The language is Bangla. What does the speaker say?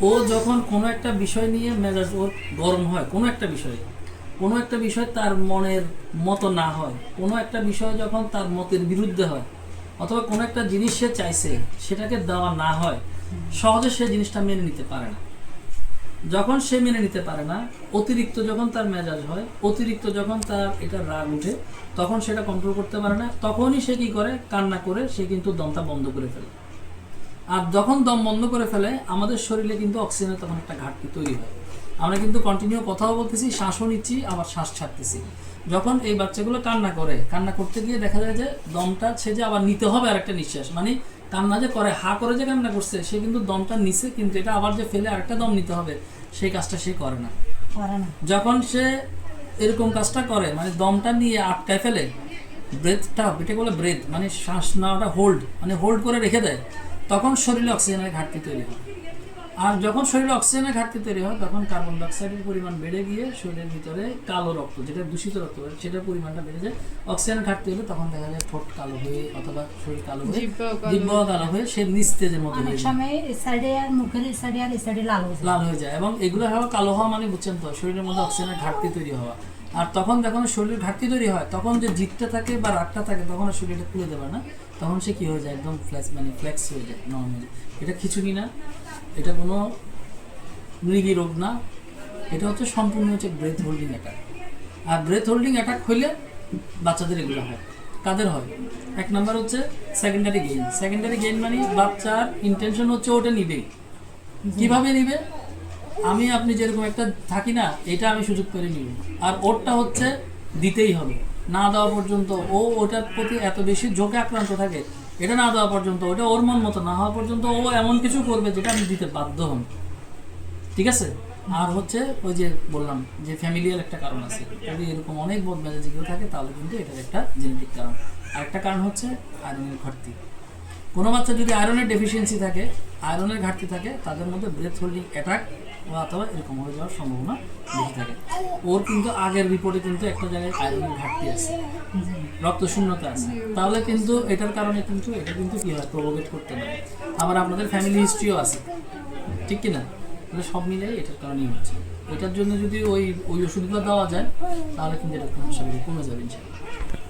ও যখন কোনো একটা বিষয় নিয়ে মেজাজ, ওর গরম হয়, কোনো একটা বিষয়, কোনো একটা বিষয় তার মনের মতো না হয়, কোনো একটা বিষয় যখন তার মতের বিরুদ্ধে হয়, অথবা কোনো একটা জিনিস সে চাইছে, সেটাকে দেওয়া না হয়, সহজে সে জিনিসটা মেনে নিতে পারে না। যখন সে মেনে নিতে পারে না, অতিরিক্ত যখন তার মেজাজ হয়, অতিরিক্ত যখন তার এটা রাগ উঠে, তখন সেটা কন্ট্রোল করতে পারে না, তখনই সে কি করে? কান্না করে, সে কিন্তু দমটা বন্ধ করে ফেলে। আর যখন দম বন্ধ করে ফেলে আমাদের শরীরে কিন্তু অক্সিজেনের তখন একটা ঘাটতি তৈরি হয়। আমরা কিন্তু কন্টিনিউ কথাও বলতেছি শ্বাসও নিচ্ছি আবার শ্বাস ছাড়তেছি। যখন এই বাচ্চাগুলো কান্না করে কান্না করতে গিয়ে দেখা যায় যে দমটা সে যে আবার নিতে হবে আরেকটা নিঃশ্বাস মানে কান্না যে করে হা করে যে কান্না করছে সে কিন্তু দমটা নিছে কিন্তু এটা আবার যে ফেলে আরেকটা দম নিতে হবে সেই কাজটা সে করে না। করে না। যখন সে এরকম কাজটা করে মানে দমটা নিয়ে আটকায় ফেলে ব্রেথটা এটাকে বলে ব্রেথ মানে শ্বাস নেওয়াটা হোল্ড মানে হোল্ড করে রেখে দেয় তখন শরীরে অক্সিজেনের ঘাটতি তৈরি হয়। আর যখন শরীরে অক্সিজেনের ঘাটতি তৈরি হয় তখন কার্বন ডাইঅক্সাইডের পরিমাণ বেড়ে গিয়ে শরীরের ভিতরে কালো রক্ত যেটা দূষিত রক্ত সেটার পরিমাণটা বেড়ে যায়। অক্সিজেনের ঘাটতি হলে তখন দেখা যায় ঠোঁট কালো হয়ে অথবা শরীর কালো হয়ে জিহ্বাও কালো হয়ে সে নিস্তেজের হয়ে যায়। মুখের আর এই সাইডে লাল হয়ে যায়। এবং এগুলো কালো হওয়া মানে বুঝছেন তো শরীরের মধ্যে অক্সিজেনের ঘাটতি তৈরি হওয়া। আর তখন যখন শরীরের ঘাটতি তৈরি হয়, তখন যে জিতটা থাকে বা রাগটা থাকে, তখন আর শরীরটা তুলে দেবে না। তখন সে কি হয়ে যায়? একদম ফ্ল্যাক্স মানে ফ্ল্যাক্স হয়ে যায় নর্মালি এটা খিচুড়ি না, এটা কোনো মৃগী রোগ না। এটা হচ্ছে সম্পূর্ণ হচ্ছে ব্রেথ হোল্ডিং অ্যাটাক আর ব্রেথ হোল্ডিং অ্যাটাক হইলে বাচ্চাদের এগুলো হয়। কাদের হয়? এক নাম্বার হচ্ছে সেকেন্ডারি গেইন সেকেন্ডারি গেইন মানে বাচ্চার ইন্টেনশন হচ্ছে ওটা নিবেই কীভাবে নিবে? আমি আপনি যেরকম একটা থাকি না, এটা আমি সুযোগ করে নিব আর ওরটা হচ্ছে দিতেই হবে। না দেওয়া পর্যন্ত ও ওটার প্রতি এত বেশি ঝোঁকে আক্রান্ত থাকে, এটা না দেওয়া পর্যন্ত, ওটা ওর মন মতো না হওয়া পর্যন্ত ও এমন কিছু করবে যেটা আমি দিতে বাধ্য হন ঠিক আছে? আর হচ্ছে ওই যে বললাম যে ফ্যামিলিয়ার একটা কারণ আছে। যদি এরকম অনেক বদ মেজাজিগুলো থাকে, তাহলে কিন্তু এটার একটা জেনেটিক কারণ। আরেকটা কারণ হচ্ছে আয়রনের ঘাটতি। কোনো বাচ্চা যদি আয়রনের ডেফিসিয়েন্সি থাকে আয়রনের ঘাটতি থাকে, তাদের মধ্যে ব্রেথ হোল্ডিং অ্যাটাক অথবা এরকম হয়ে যাওয়ার সম্ভাবনা বেশি থাকে। ওর কিন্তু আগের রিপোর্টে কিন্তু একটা জায়গায় আয়রনের ঘাটতি আছে। রক্ত শূন্যতা আছে। তাহলে কিন্তু এটার কারণে কিন্তু এটা কিন্তু কি হয়? প্রভোগেট করতে পারে। আবার আপনাদের ফ্যামিলি হিস্ট্রিও আছে। ঠিক কি না তাহলে সব মিলে এটার কারণেই হচ্ছে। এটার জন্য যদি ওই ওই ওষুধগুলো দেওয়া যায়, তাহলে কিন্তু এটা সমস্যা কমে যাবে